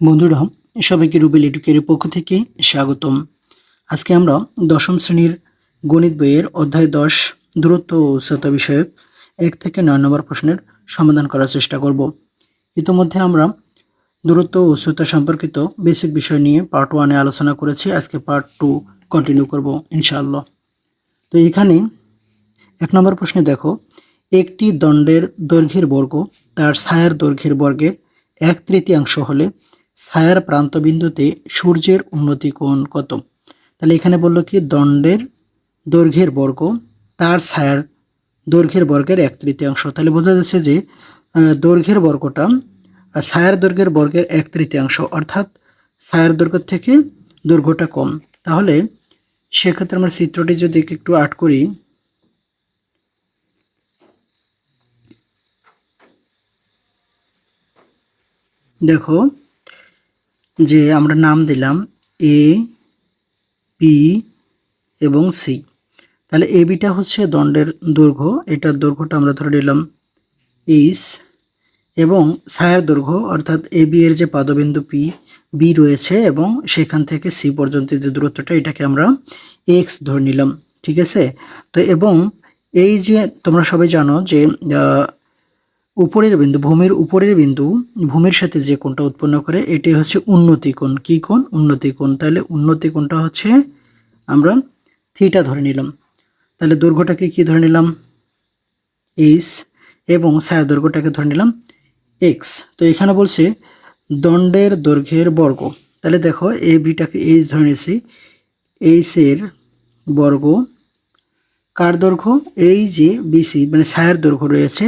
বন্ধুরা, সবাইকে রুবেল এডুকের পক্ষ থেকে স্বাগতম। আজকে আমরা দশম শ্রেণির গণিত বইয়ের অধ্যায় দশ, দূরত্ব ও উচ্চতা বিষয়ক এক থেকে নয় নম্বর প্রশ্নের সমাধান করার চেষ্টা করব। ইতোমধ্যে আমরা দূরত্ব ও উচ্চতা সম্পর্কিত বেসিক বিষয় নিয়ে পার্ট ওয়ানে আলোচনা করেছি। আজকে পার্ট টু কন্টিনিউ করব, ইনশাআল্লাহ। তো এখানে এক নম্বর প্রশ্নে দেখো, একটি দণ্ডের দৈর্ঘ্যের বর্গ তার ছায়ার দৈর্ঘ্যের বর্গের এক তৃতীয়াংশ হলে ছায়ার প্রান্তবিন্দুতে সূর্যের উন্নতি কোণ কত? তাহলে এখানে বলল কি, দণ্ডের দৈর্ঘ্যের বর্গ, তার ছায়ার দৈর্ঘ্যের বর্গের এক তৃতীয়াংশ। তাহলে বোঝা যাচ্ছে যে দৈর্ঘ্যের বর্গটা ছায়ার দৈর্ঘ্যের বর্গের এক তৃতীয়াংশ, অর্থাৎ ছায়ার দৈর্ঘ্য থেকে দৈর্ঘ্যটা কম। তাহলে সেক্ষেত্রে আমরা চিত্রটি যদি একটু আট করি। দেখো যে আমরা নাম দিলাম এ বি এবং সি তাহলে এ বিটা হচ্ছে দণ্ডের দৈর্ঘ্য। এটার দৈর্ঘ্যটা আমরা ধরে নিলাম এইস এবং ছায়ার দৈর্ঘ্য, অর্থাৎ এ বি এর যে পাদবিন্দু পি বি রয়েছে এবং সেখান থেকে সি পর্যন্ত যে দূরত্বটা, এটাকে আমরা এক্স ধরে নিলাম। ঠিক আছে? তো এবং এই যে তোমরা সবাই জানো যে উপরের বিন্দু, ভূমির উপরের বিন্দু, ভূমির সাথে যে কোণটা উৎপন্ন করে এটি হচ্ছে উন্নতি কোণ। কি কোণ? উন্নতি কোণ। তাহলে উন্নতি কোণটা হচ্ছে আমরা থিটা ধরে নিলাম। তাহলে দৈর্ঘ্যটাকে কি ধরে নিলাম? এইচ এবং ছায়া দৈর্ঘ্যটাকে ধরে নিলাম এক্স তো এখানে বলছে দণ্ডের দৈর্ঘ্যের বর্গ। তাহলে দেখো এ বিটাকে এইচ ধরে নিয়েছি। এইচ এর বর্গ কার দৈর্ঘ্য? এই যে বিসি মানে ছায়ার দৈর্ঘ্য রয়েছে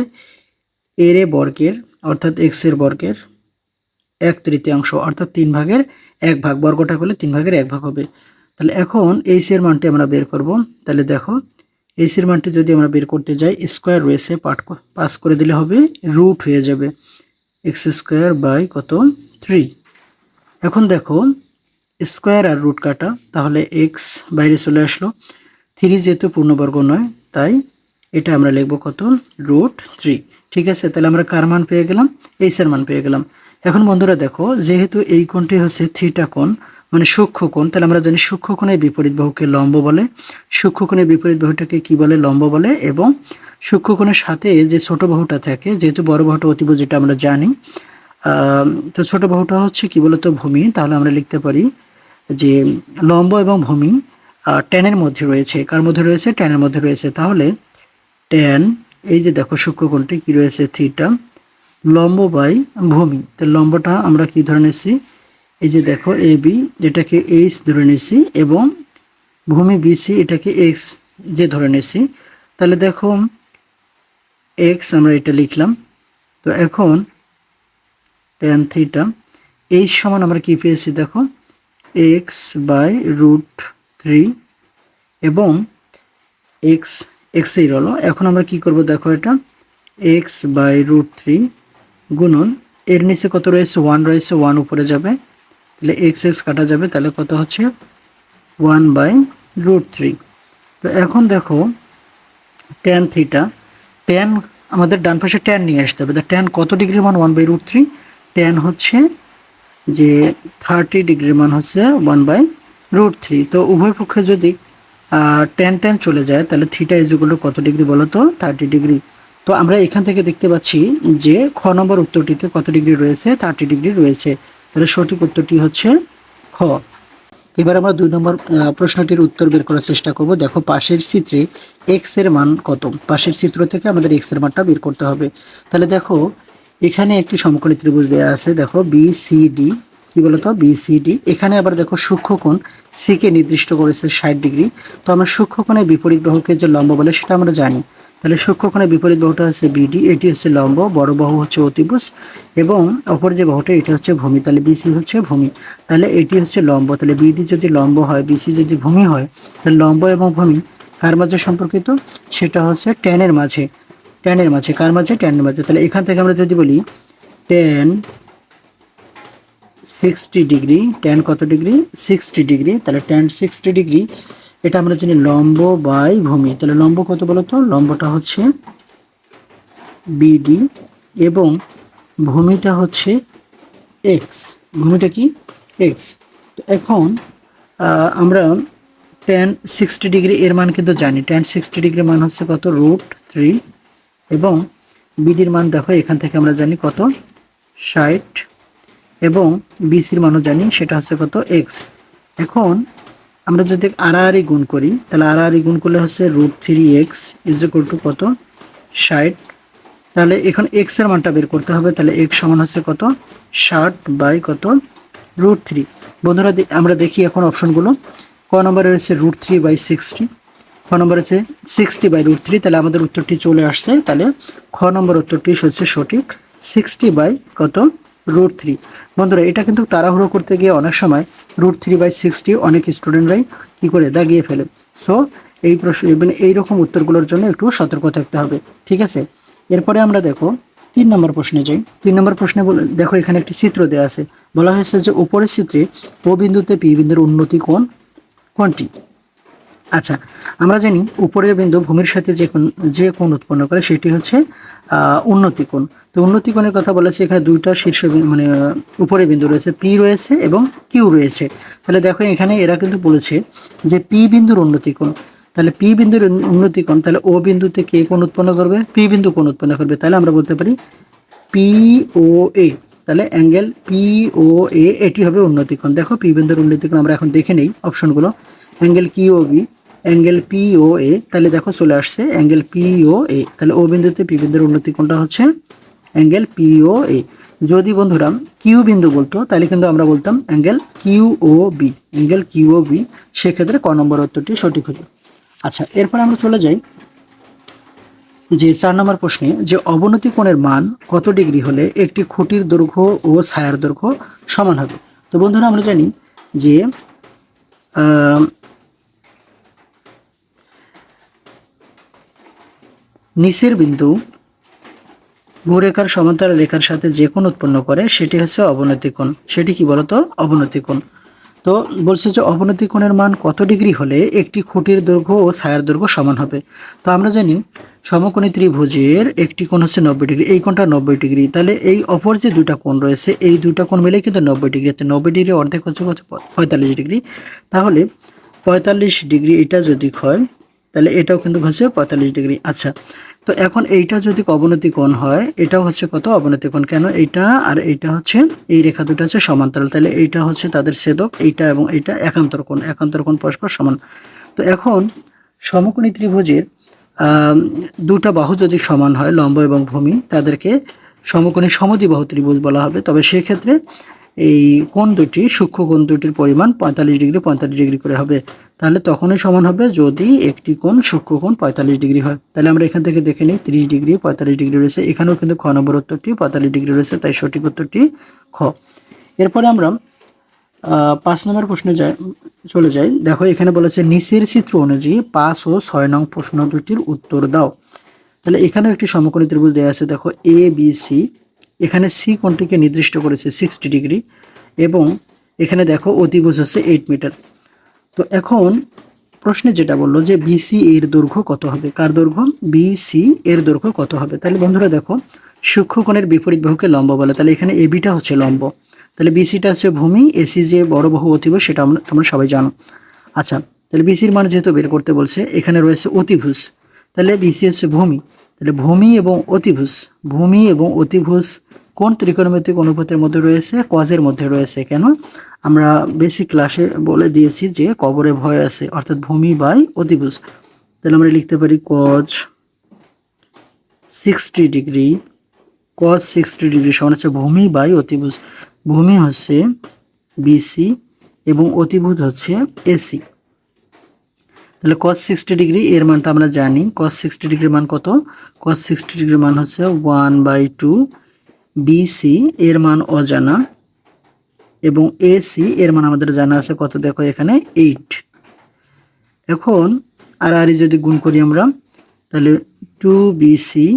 এর এ বর্গের, অর্থাৎ এক্সের বর্গের এক তৃতীয়াংশ, অর্থাৎ তিন ভাগের এক ভাগ, বর্গটা করলে তিন ভাগের এক ভাগ হবে। তাহলে এখন এইচ এর মানটি আমরা বের করব। তাহলে দেখো এইচ এর মানটি যদি আমরা বের করতে যাই স্কোয়ার রয়েছে পাঠ পাস করে দিলে হবে রুট হয়ে যাবে এক্স স্কোয়ার বাই কত? থ্রি এখন দেখো স্কোয়ার আর রুট কাটা, তাহলে এক্স বাইরে চলে আসলো। থ্রি যেহেতু পূর্ণবর্গ নয়, তাই এটা আমরা লিখব কত? রুট থ্রি ঠিক আছে, তাহলে আমরা কার মান পেয়ে গেলাম? এইসের মান পেয়ে গেলাম। এখন বন্ধুরা দেখো, যেহেতু এই কোণটি হচ্ছে থিটা কোণ মানে সূক্ষ্ম কোণ, তাহলে আমরা জানি সূক্ষ্ম কোণের বিপরীত বাহুকে লম্ব বলে। সূক্ষ্ম কোণের বিপরীত বাহুটাকে কি বলে? লম্ব বলে। এবং সূক্ষ্ম কোণের সাথে যে ছোট বাহুটা থাকে, যেহেতু বড় বাহুটা অতিভুজ যেটা আমরা জানি তো ছোট বাহুটা হচ্ছে কি বলতো? ভূমি। তাহলে আমরা লিখতে পারি যে লম্ব এবং ভূমি টেনের মধ্যে রয়েছে। কার মধ্যে রয়েছে? টেনের মধ্যে রয়েছে। তাহলে টেন এই যে দেখো সূক্ষ্মকোণটি কি রয়েছে? থিটা। লম্ব বাই ভূমি। তো লম্বটা আমরা কি ধরে নিয়েছি? এই যে দেখো এ বি যেটাকে এইচ ধরে নিয়েছি এবং ভূমি বিসি এটাকে এক্স যে ধরে নিয়েছি। তাহলে দেখো এক্স আমরা এটা লিখলাম। তো এখন টেন থিটা, এইচ সমান আমরা কি পেয়েছি দেখো? এক্স বাই রুট থ্রি এবং এক্স এক্সই রলো এখন আমরা কি করব? দেখো এটা এক্স বাই রুট থ্রি গুণন, এর নিচে কত রয়েছে? ওয়ান রয়েছে ওয়ান উপরে যাবে। তাহলে এক্স এক্স কাটা যাবে, তাহলে কত হচ্ছে? ওয়ান বাই রুট থ্রি তো এখন দেখো ট্যান থিটা ট্যান আমাদের ডান পাশে ট্যান নিয়ে আসতে হবে। ট্যান কত ডিগ্রি মান? One by root three tan হচ্ছে যে থার্টি ডিগ্রির মান হচ্ছে ওয়ান বাই রুট থ্রি তো উভয় পক্ষে যদি টেন টেন চলে যায়, তাহলে থিটা ইজুগুলো কত ডিগ্রি বলো তো? থার্টি ডিগ্রি তো আমরা এখান থেকে দেখতে পাচ্ছি যে খ নম্বর উত্তরটিতে কত ডিগ্রি রয়েছে? থার্টি ডিগ্রি রয়েছে। তাহলে সঠিক উত্তরটি হচ্ছে খ। এবার আমরা দুই নম্বর প্রশ্নটির উত্তর বের করার চেষ্টা করব। দেখো, পাশের চিত্রে এক্সের মান কত? পাশের চিত্র থেকে আমাদের এক্সের মানটা বের করতে হবে। তাহলে দেখো, এখানে একটি সমকোণী ত্রিভুজ দেওয়া আছে। দেখো বি সি ডি কি বলতো? বি সি ডি এখানে আবার দেখো সূক্ষ্মকোণ সি কে নির্দিষ্ট করেছে ষাট ডিগ্রি। তো আমরা সূক্ষ্মকোণের বিপরীত বাহুকে যে লম্ব বলে সেটা আমরা জানি। তাহলে সূক্ষ্মকোণের বিপরীত বাহুটা হচ্ছে বিডি এটি হচ্ছে লম্ব, বড় বাহু হচ্ছে অতিভুজ এবং অপর যে বাহুটা, এটা হচ্ছে ভূমি। তাহলে বিসি হচ্ছে ভূমি। তাহলে এটি হচ্ছে লম্ব। তাহলে বিডি যদি লম্ব হয় বিসি যদি ভূমি হয়, তাহলে লম্ব এবং ভূমি কার মাঝে সম্পর্কিত? সেটা হচ্ছে টেনের মাঝে। টেনের মাঝে। কার মাঝে? টেনের মাঝে। তাহলে এখান থেকে আমরা যদি বলি টেন সিক্সটি ডিগ্রি টেন কত ডিগ্রি সিক্সটি ডিগ্রি তাহলে টেন সিক্সটি ডিগ্রি এটা আমরা জানি লম্ব বাই ভূমি। তাহলে লম্ব কত বলতো? লম্বটা হচ্ছে বিডি এবং ভূমিটা হচ্ছে এক্স ভূমিটা কি? এক্স তো এখন আমরা টেন সিক্সটি ডিগ্রি এর মান কিন্তু জানি। টেন সিক্সটি ডিগ্রি মান হচ্ছে কত? রুট থ্রি এবং বিডির মান দেখো, এখান থেকে আমরা জানি কত? ষাট। এবং বিসির মানও জানি, সেটা হচ্ছে কত? এক্স এখন আমরা যদি আড়াআড়ি গুণ করি, তাহলে আড়াআড়ি গুণ করলে হচ্ছে root three x is equal to কত? ষাট। তাহলে এখন এক্সের মানটা বের করতে হবে, তাহলে এক্স সমান হচ্ছে কত? ষাট বাই কত? রুট থ্রি বন্ধুরা আমরা দেখি এখন অপশনগুলো। ক নম্বরে রয়েছে রুট থ্রি বাই সিক্সটি খ নম্বর আছে সিক্সটি বাই রুট থ্রি তাহলে আমাদের উত্তরটি চলে আসছে। তাহলে খ নম্বর উত্তরটি হচ্ছে সঠিক। সিক্সটি বাই কত? রুট থ্রি বন্ধুরা, এটা কিন্তু তাড়াহুড়ো করতে গিয়ে অনেক সময় রুট থ্রি বাই সিক্সটি অনেক স্টুডেন্টরাই কী করে দাগিয়ে ফেলে। সো এই প্রশ্ন মানে এইরকম উত্তরগুলোর জন্য একটু সতর্ক থাকতে হবে, ঠিক আছে? এরপরে আমরা দেখো, তিন নম্বর প্রশ্নে যাই। তিন নম্বর প্রশ্নে বলে, দেখো এখানে একটি চিত্র দেওয়া আছে। বলা হয়েছে যে উপরের চিত্রে ও বিন্দুতে পি বিন্দুর উন্নতি কোণ কোনটি? আচ্ছা আমরা জানি উপরের বিন্দু ভূমির সাথে যে কোন, যে কোণ উৎপন্ন করে সেটি হচ্ছে উন্নতি কোণ। তো উন্নতি কোণের কথা বলেছে, এখানে দুইটা শীর্ষ মানে উপরে বিন্দু রয়েছে, পি রয়েছে এবং কিউ রয়েছে। তাহলে দেখো এখানে এরা কিন্তু বলেছে যে পি বিন্দুর উন্নতি কোণ তাহলে পি বিন্দুর উন- উন্নতি কোণ তাহলে ও বিন্দুতে কে কোণ উৎপন্ন করবে? পি বিন্দু কোণ উৎপন্ন করবে। তাহলে আমরা বলতে পারি পি ও এ। তাহলে অ্যাঙ্গেল পি ও এ, এটি হবে উন্নতি কোণ দেখো পি বিন্দুর উন্নতি কোণ আমরা এখন দেখে নেই অপশনগুলো। অ্যাঙ্গেল কি O B, angle P O A. তাহলে দেখো চলে আসছে অ্যাঙ্গেল পি ও এ। তাহলে ও বিন্দুতে পি বিন্দুর উন্নতি কোণটা হচ্ছে অ্যাঙ্গেল পিও এ যদি বন্ধুরা কিউ বিন্দু বলতো, তাহলে কিন্তু আমরা বলতাম angle Q O B angle Q O B সেক্ষেত্রে ক নম্বর উত্তরটি সঠিক হতো। আচ্ছা এরপর আমরা চলে যাই যে চার নম্বর প্রশ্নে যে অবনতি কোণের মান কত ডিগ্রি হলে একটি খুঁটির দৈর্ঘ্য ও ছায়ার দৈর্ঘ্য সমান হবে? তো বন্ধুরা, আমরা জানি যে নিচের বিন্দু ভূরেখার সমান্তরাল রেখার সাথে যে কোণ উৎপন্ন করে, সেটি হচ্ছে অবনতি কোণ। সেটি কি বলতো? অবনতি কোণ। তো বলছে যে অবনতি কোণের মান কত ডিগ্রি হলে একটি খুঁটির দৈর্ঘ্য ও ছায়ার দৈর্ঘ্য সমান হবে? তো আমরা জানি সমকোণী ত্রিভুজের একটি কোণ হচ্ছে নব্বই ডিগ্রি, এই কোণটা নব্বই ডিগ্রি। তাহলে এই অপর যে দুইটা কোণ রয়েছে, এই দুইটা কোণ মিলে কিন্তু নব্বই ডিগ্রি। তো নব্বই ডিগ্রি অর্ধেক হচ্ছে হচ্ছে পঁয়তাল্লিশ ডিগ্রি। তাহলে পঁয়তাল্লিশ ডিগ্রি এটা যদি হয়, তাহলে এটাও কিন্তু হচ্ছে পঁয়তাল্লিশ ডিগ্রি। আচ্ছা তো এখন এইটা যদি অবনতি কোণ হয়, এটাও হচ্ছে কত অবনতি কোণ কেন এইটা আর এইটা হচ্ছে, এই রেখা দুটো হচ্ছে সমান্তরাল। তাহলে এইটা হচ্ছে তাদের ছেদক, এইটা এবং এইটা একান্তর কোণ একান্তর কোণ পরস্পর সমান। তো এখন সমকোণী ত্রিভুজের দুটা বাহু যদি সমান হয়, লম্ব এবং ভূমি, তাদেরকে সমকোণী সমদ্বিবাহু ত্রিভুজ বলা হবে। তবে সেক্ষেত্রে এই কোণ দুটি সূক্ষ্ম কোণ দুটির পরিমাণ পঁয়তাল্লিশ ডিগ্রি পঁয়তাল্লিশ ডিগ্রি করে হবে। তাহলে তখনই সমান হবে যদি একটি কোণ সূক্ষ্ম কোণ পঁয়তাল্লিশ ডিগ্রি হয়। তাহলে আমরা এখান থেকে দেখে নিই, তিরিশ ডিগ্রি, পঁয়তাল্লিশ ডিগ্রি রয়েছে। এখানেও কিন্তু খ নম্বর উত্তরটি পঁয়তাল্লিশ ডিগ্রি রয়েছে, তাই সঠিক উত্তরটি খ। এরপরে আমরা পাঁচ নম্বর প্রশ্নে যাই, চলে যাই। দেখো, এখানে বলেছে, নিচের চিত্র অনুযায়ী পাঁচ ও ছয় নং প্রশ্ন দুটির উত্তর দাও। তাহলে এখানেও একটি সমকোণী ত্রিভুজ দেওয়া আছে। দেখো এ বি সি এখানে সি কোণটিকে নির্দিষ্ট করেছে সিক্সটি ডিগ্রি এবং এখানে দেখো অতিভুজ হচ্ছে এইট মিটার তো এখন প্রশ্নে যেটা বলল যে বিসি এর দৈর্ঘ্য কত হবে? কার দৈর্ঘ্য? বিসি এর দৈর্ঘ্য কত হবে? তাহলে বন্ধুরা দেখো সূক্ষ্মকোণের বিপরীত বাহুকে লম্ব বলে, তাহলে এখানে এবিটা হচ্ছে লম্ব। তাহলে বিসিটা হচ্ছে ভূমি এসি যে বড় বাহু অতিভুজ সেটা আমরা তোমরা সবাই জানো। আচ্ছা তাহলে বিসির মান যেহেতু বের করতে বলছে, এখানে রয়েছে অতিভুজ। তাহলে বিসি হচ্ছে ভূমি। তাহলে ভূমি এবং অতিভুজ। ভূমি এবং অতিভুজ কোন ত্রিকোণমিতিক অনুপাতের মধ্যে রয়েছে? কজের মধ্যে রয়েছে কেন? আমরা বেসিক ক্লাসে বলে দিয়েছি যে কবরে ভয় আছে, অর্থাৎ ভূমি বাই অতিভুজ তাহলে আমরা লিখতে পারি cos sixty degree cos sixty degree সমান হচ্ছে ভূমি বাই অতিভুজ ভূমি হচ্ছে বিসি এবং অতিভুজ হচ্ছে এসি তাহলে cos সিক্সটি ডিগ্রি এর মানটা আমরা জানি। cos সিক্সটি ডিগ্রির মান কত? cos সিক্সটি ডিগ্রির মান হচ্ছে ওয়ান বাই টু বিসি এর মান অজানা এবং এসি এর মান আমাদের জানা আছে কত দেখো এখানে এইট এখন আর আর যদি গুণ করি আমরা, তাহলে টু বিসি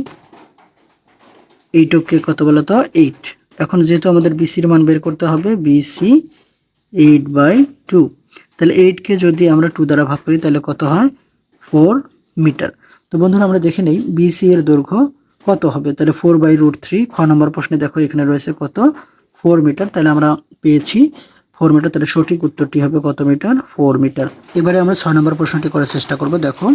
এইটকে কত বলো তো? এইট এখন যেহেতু আমাদের বিসির মান বের করতে হবে বিসি এইট বাই টু তাহলে এইটকে যদি আমরা টু দ্বারা ভাগ করি, তাহলে কত হয়? ফোর মিটার তো বন্ধুরা আমরা দেখে নেই বিসি এর দৈর্ঘ্য কত হবে? তাহলে ফোর বাই রুট থ্রি খ নম্বর প্রশ্নে দেখো এখানে রয়েছে কত? ফোর মিটার তাহলে আমরা পেয়েছি ফোর মিটার তাহলে সঠিক উত্তরটি হবে কত মিটার ফোর মিটার এবারে আমরা ছয় নম্বর প্রশ্নটি করার চেষ্টা করব, দেখো।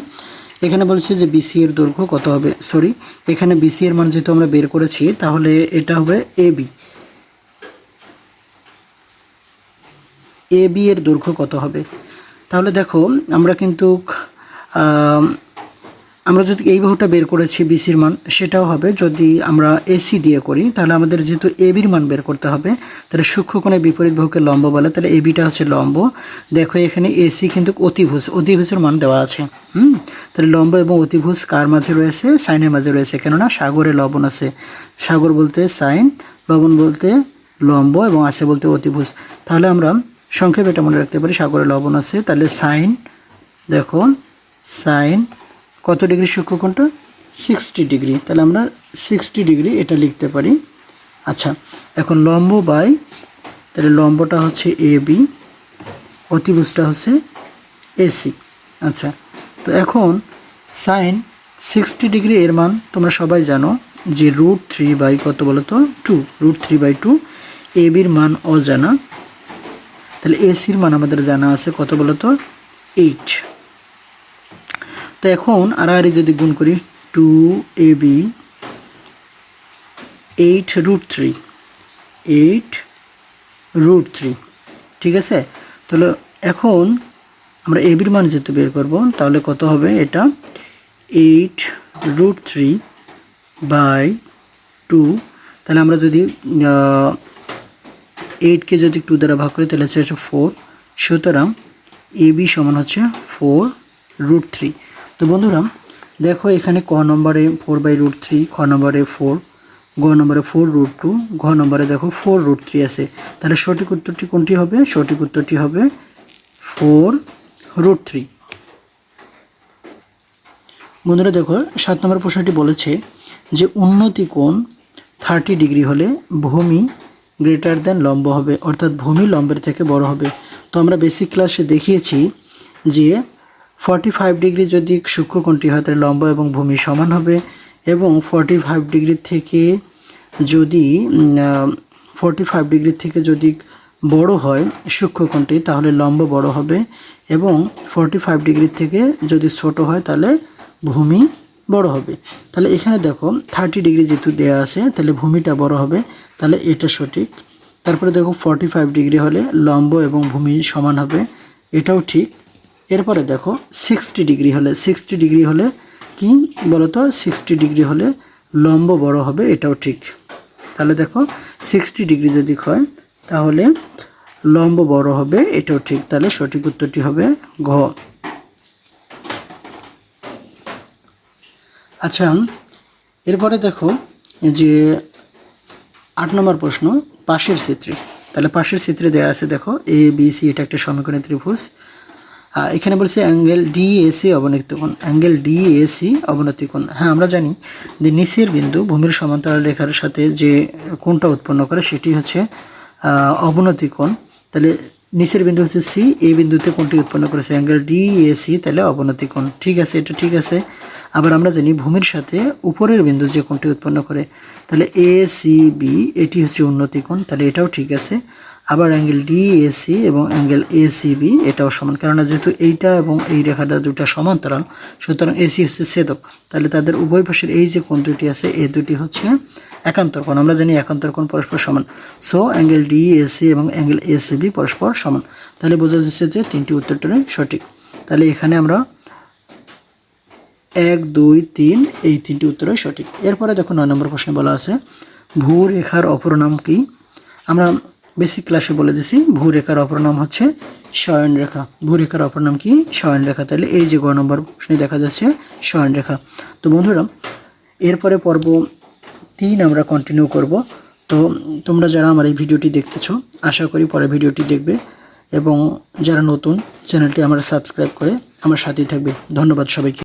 এখানে বলছে যে বিসি এর দৈর্ঘ্য কত হবে? সরি এখানে বিসি এর মান যেহেতু আমরা বের করেছি, তাহলে এটা হবে এ বি এ বি এর দৈর্ঘ্য কত হবে? তাহলে দেখো, আমরা কিন্তু আমরা যদি এই বাহুটা বের করেছি বিসির মান, সেটাও হবে যদি আমরা এসি দিয়ে করি, তাহলে আমাদের যেহেতু এবির মান বের করতে হবে, তাহলে সূক্ষ্মকোণের বিপরীত বাহুকে লম্ব বলে, তাহলে এবিটা হচ্ছে লম্ব। দেখো এখানে এসি কিন্তু অতিভুজ, অতিভুজের মান দেওয়া আছে। হুম? তাহলে লম্ব এবং অতিভুজ কার মাঝে রয়েছে? সাইনের মাঝে রয়েছে, কেননা সাগরে লবণ আছে। সাগর বলতে সাইন, লবণ বলতে লম্ব এবং আছে বলতে অতিভুজ। তাহলে আমরা সংক্ষেপে এটা মনে রাখতে পারি, সাগরে লবণ আছে, তাহলে সাইন, দেখো, সাইন কত ডিগ্রি সূক্ষ্মকোণটা? Sixty degree. তাহলে আমরা সিক্সটি ডিগ্রি এটা লিখতে পারি। আচ্ছা এখন লম্ব বাই, তাহলে লম্বটা হচ্ছে এ বি, অতিভুজটা হচ্ছে এসি আচ্ছা তো এখন সাইন সিক্সটি ডিগ্রি এর মান তোমরা সবাই জানো যে রুট থ্রি বাই কত বলো তো? Two, root three by two. A বির মান অজানা। তাহলে এসির মান আমাদের জানা আছে কত বলো তো? এইট। তো এখন আর আর যদি গুণ করি two A B eight root three eight root three ঠিক আছে? তাহলে এখন আমরা এবির মান যেহেতু বের করব, তাহলে কত হবে এটা? Eight root three by two তাহলে আমরা যদি এইটকে যদি টু দ্বারা ভাগ করি, তাহলে হচ্ছে ফোর সুতরাং এ বি সমান হচ্ছে ফোর রুট থ্রি তো বন্ধুরা, দেখো এখানে ক নম্বরে ফোর বাই রুট থ্রি খ নম্বরে ফোর গ নম্বরে ফোর রুট টু ঘ নম্বরে দেখো ফোর রুট থ্রি আছে। তাহলে সঠিক উত্তরটি কোনটি হবে? সঠিক উত্তরটি হবে ফোর রুট থ্রি বন্ধুরা দেখো, সাত নম্বর প্রশ্নটি বলেছে যে উন্নতি কোণ থার্টি ডিগ্রি হলে ভূমি গ্রেটার দেন লম্ব হবে, অর্থাৎ ভূমি লম্বের থেকে বড় হবে। তো আমরা বেসিক ক্লাসে দেখিয়েছি যে ফর্টি ফাইভ ডিগ্রি যদি সূক্ষ্মকোণটি হয়, তাহলে লম্ব এবং ভূমি সমান হবে। এবং ফর্টি ফাইভ ডিগ্রি থেকে যদি ফর্টি ফাইভ ডিগ্রি থেকে যদি বড় হয় সূক্ষ্মকোণটি তাহলে লম্ব বড় হবে। এবং ফর্টি ফাইভ ডিগ্রি থেকে যদি ছোট হয়, তাহলে ভূমি বড় হবে। তাহলে এখানে দেখো থার্টি ডিগ্রি যেহেতু দেওয়া আছে, তাহলে ভূমিটা বড় হবে। তাহলে এটা সঠিক। তারপরে দেখো ফর্টি ফাইভ ডিগ্রি হলে লম্ব এবং ভূমি সমান হবে। এটাও ঠিক। এরপরে দেখো সিক্সটি ডিগ্রি হলে সিক্সটি ডিগ্রি হলে কি বলতো? সিক্সটি ডিগ্রি হলে লম্ব বড় হবে, এটাও ঠিক। তাহলে দেখো সিক্সটি ডিগ্রি যদি হয়, তাহলে লম্ব বড় হবে, এটাও ঠিক। তাহলে সঠিক উত্তরটি হবে ঘ। আচ্ছা এরপরে দেখো যে আট নম্বর প্রশ্ন, পাশের চিত্রে তাহলে পাশের চিত্রে দেওয়া আছে দেখো এ বি সি এটা একটা সমীকরণের ত্রিভুজ। এখানে বলছে অ্যাঙ্গেল ডিএসি অবনতি কোণ অ্যাঙ্গেল ডিএসি অবনতি কোণ। হ্যাঁ আমরা জানি যে নিচের বিন্দু ভূমির সমান্তরাল রেখার সাথে যে কোণটা উৎপন্ন করে সেটি হচ্ছে অবনতি কোণ। তাহলে নিচের বিন্দু হচ্ছে সি এই বিন্দুতে কোনটি উৎপন্ন করেছে অ্যাঙ্গেল ডিএসি তাহলে অবনতি কোণ। ঠিক আছে, এটা ঠিক আছে। আবার আমরা জানি ভূমির সাথে উপরের বিন্দু যে কোনটি উৎপন্ন করে, তাহলে এ সি বি এটি হচ্ছে উন্নতি কোণ। তাহলে এটাও ঠিক আছে। আবার অ্যাঙ্গেল ডিএসি এবং অ্যাঙ্গেল এসিবি এটাও সমান। কেননা যেহেতু এইটা এবং এই রেখাটা দুটা সমান্তরাল, সুতরাং এসি হচ্ছে ছেদক। তাহলে তাদের উভয় পাশের এই যে কোণ দুটি আছে, এই দুটি হচ্ছে একান্তর কোণ। আমরা জানি একান্তর কোণ পরস্পর সমান। সো অ্যাঙ্গেল ডিএসি এবং অ্যাঙ্গেল এসিবি পরস্পর সমান। তাহলে বোঝা যাচ্ছে যে তিনটি উত্তরটাই সঠিক। তাহলে এখানে আমরা এক, দুই, তিন, এই তিনটি উত্তরই সঠিক। এরপরে দেখো নয় নম্বর প্রশ্নে বলা আছে, ভূ রেখার অপর নাম কি? আমরা বেসিক ক্লাসে বলে দিছি, ভূরেখার অপর নাম হচ্ছে শয়ন রেখা ভূরেখার অপর নাম কি? শয়ন রেখা তাহলে এই যে গ নম্বর প্রশ্নে দেখা যাচ্ছে শয়ন রেখা তো বন্ধুরা, এরপরে পর্ব তিন আমরা কন্টিনিউ করব। তো তোমরা যারা আমার এই ভিডিওটি দেখতেছো, আশা করি পরে ভিডিওটি দেখবে এবং যারা নতুন, চ্যানেলটি আমরা সাবস্ক্রাইব করে আমার সাথেই থাকবে। ধন্যবাদ সবাইকে।